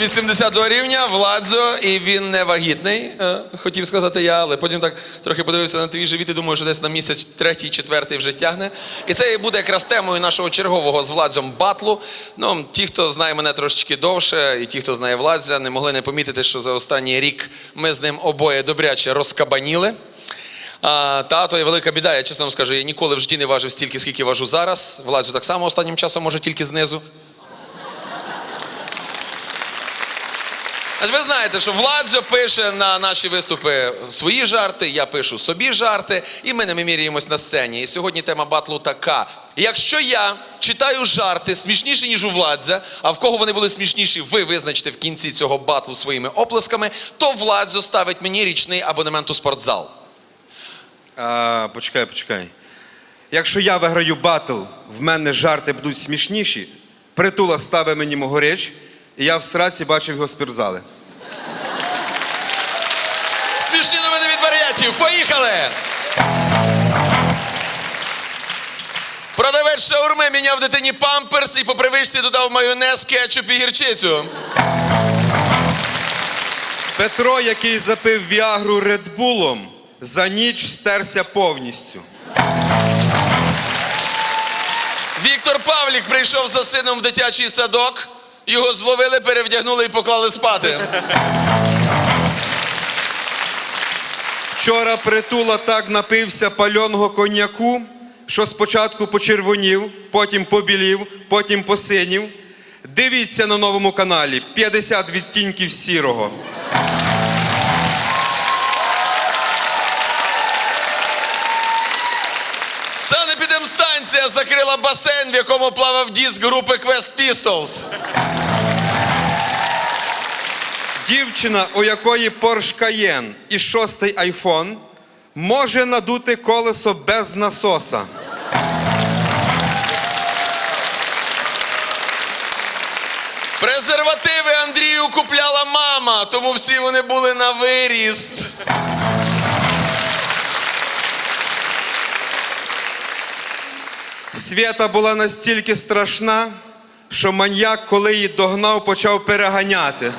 80 рівня, Владзо, і він не вагітний, е, хотів сказати я, але потім так трохи подивився на твій живіт і думаю, що десь на місяць третій, четвертий вже тягне. І це буде якраз темою нашого чергового з Владзом батлу. Ну, ті, хто знає мене трошечки довше, і ті, хто знає Владзя, не могли не помітити, що за останній рік ми з ним обоє добряче розкабаніли. А, та, є велика біда, я чесно вам скажу, я ніколи в житті не важив стільки, скільки важу зараз. Влазю так само останнім часом, може тільки знизу. Аж ви знаєте, що Владзо пише на наші виступи свої жарти, я пишу собі жарти, і ми ними міряємось на сцені. І сьогодні тема батлу така: якщо я читаю жарти смішніші, ніж у Владзя, а в кого вони були смішніші, ви визначите в кінці цього батлу своїми оплесками, то Владзо ставить мені річний абонемент у спортзал. А, почекай, почекай. Якщо я виграю батл, в мене жарти будуть смішніші, притула ставить мені мого річ, і я в сраці бачив його спіртзали. Смішні новини від варіатів. Поїхали! Продавець шаурми міняв дитині памперс і по привичці додав майонез, кетчуп і гірчицю. Петро, який запив Віагру Редбулом, за ніч стерся повністю. Віктор Павлік прийшов за сином в дитячий садок. Його зловили, перевдягнули і поклали спати. Вчора притула так напився пальоного коньяку, що спочатку почервонів, потім побілів, потім посинів. Дивіться на новому каналі 50 відтінків сірого. Санепідемстанція закрила басейн, в якому плавав диск групи Quest Pistols. Дівчина, у якої Porsche Cayenne і шостий айфон, може надути колесо без насоса. Презервативи Андрію купляла мама, тому всі вони були на виріст. Свята була настільки страшна, що маньяк, коли її догнав, почав переганяти.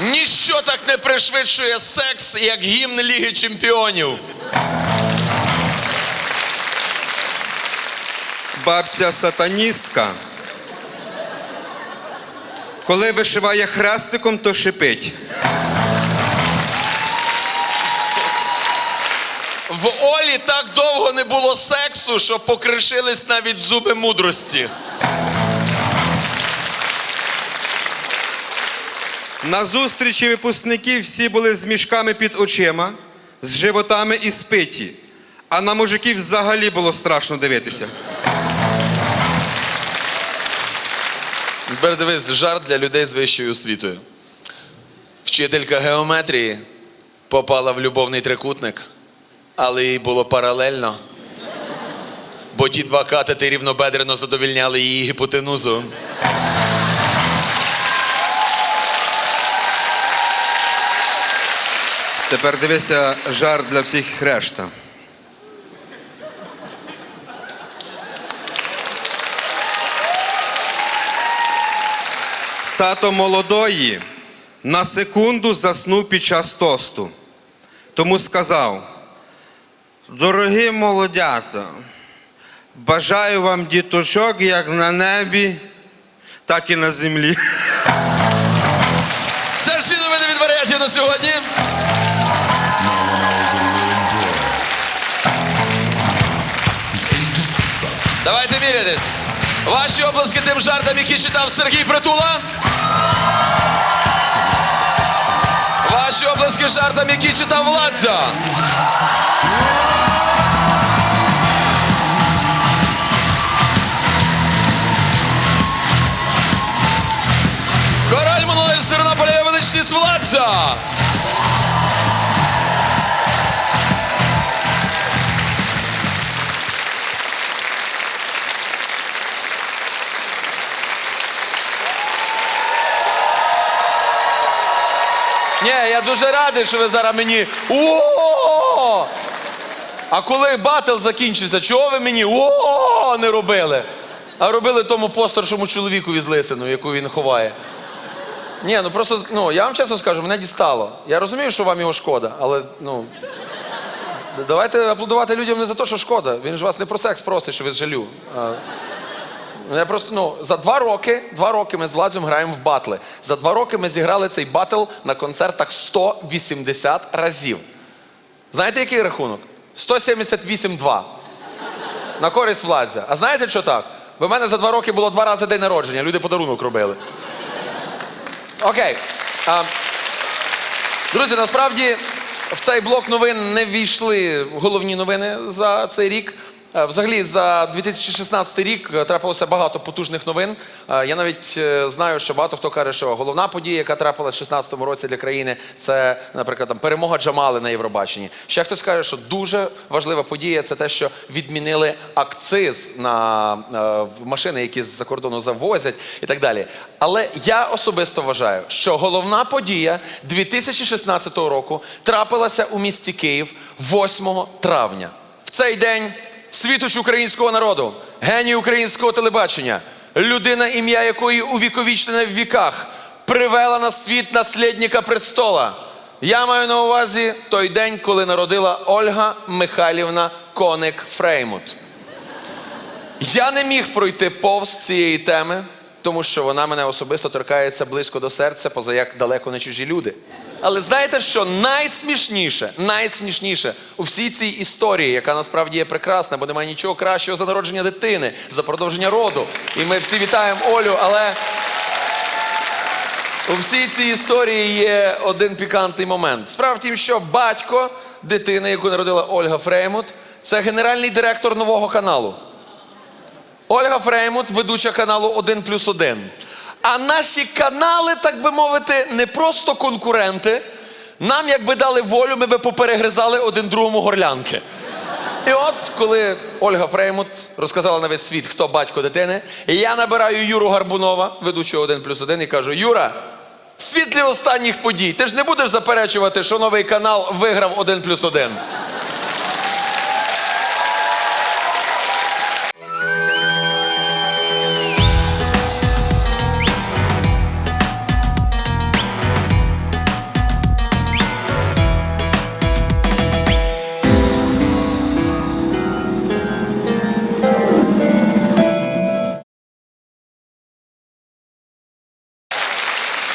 Ніщо так не пришвидшує секс, як гімн Ліги Чемпіонів. Бабця сатаністка. Коли вишиває хрестиком, то шипить. В Олі так довго не було сексу, що покришились навіть зуби мудрості. На зустрічі випускників всі були з мішками під очима, з животами і спиті. А на мужиків взагалі було страшно дивитися. Тепер дивись, жарт для людей з вищою освітою. Вчителька геометрії попала в любовний трикутник, але їй було паралельно. Бо ті два катети рівнобедрено задовільняли її гіпотенузу. Тепер дивися жарт для всіх решта. Тато молодої на секунду заснув під час тосту. Тому сказав: Дорогі молодята, бажаю вам діточок як на небі, так і на землі. Це всі новини від варіантів на сьогодні. Давайте. Ваші обласки тим жартам, які читав Сергій Притула. Ваші обласки жартам, які читав Владзо. Король монолив з Тернополя величність Владзо. Ні, я дуже радий, що ви зараз мені. О! А коли батл закінчився, чого ви мені о не робили? а робили тому постершому чоловікові з лисину, яку він ховає. Ні, ну просто, ну, я вам чесно скажу, мене дістало. Я розумію, що вам його шкода, але ну. Давайте аплодувати людям не за те, що шкода. Він ж вас не про секс просить, що ви з жалю. А, Я просто ну за два роки, два роки ми з Владзем граємо в батли. За два роки ми зіграли цей батл на концертах 180 разів. Знаєте, який рахунок? 178-2. На користь Владзя. А знаєте, що так? Бо в мене за два роки було два рази день народження, люди подарунок робили. Окей. А, друзі, насправді в цей блок новин не ввійшли головні новини за цей рік. Е, Взагалі, за 2016 рік е, трапилося багато потужних новин. Е, Я навіть знаю, що багато хто каже, що головна подія, яка трапилася в 2016 році для країни, це, наприклад, там, перемога Джамали на Євробаченні. Ще хтось каже, що дуже важлива подія це те, що відмінили акциз на машини, які з-за кордону завозять і так далі. Але я особисто вважаю, що головна подія 2016 року трапилася у місті Київ 8 травня. В цей день світоч українського народу, геній українського телебачення, людина, ім'я якої увіковічлене в віках, привела на світ наслідника престола. Я маю на увазі той день, коли народила Ольга Михайлівна Коник Фреймут. Я не міг пройти повз цієї теми, тому що вона мене особисто торкається близько до серця, поза як далеко не чужі люди. Але знаєте, що найсмішніше, найсмішніше у всій цій історії, яка насправді є прекрасна, бо немає нічого кращого за народження дитини, за продовження роду. І ми всі вітаємо Олю, але у всій цій історії є один пікантний момент. Справа в тім, що батько дитини, яку народила Ольга Фреймут, це генеральний директор нового каналу. Ольга Фреймут, ведуча каналу 1 плюс 1. А наші канали, так би мовити, не просто конкуренти. Нам, якби дали волю, ми би поперегризали один другому горлянки. І от, коли Ольга Фреймут розказала на весь світ, хто батько дитини, я набираю Юру Гарбунова, ведучого 1 плюс 1, і кажу: Юра, світлі останніх подій, ти ж не будеш заперечувати, що новий канал виграв 1 плюс 1.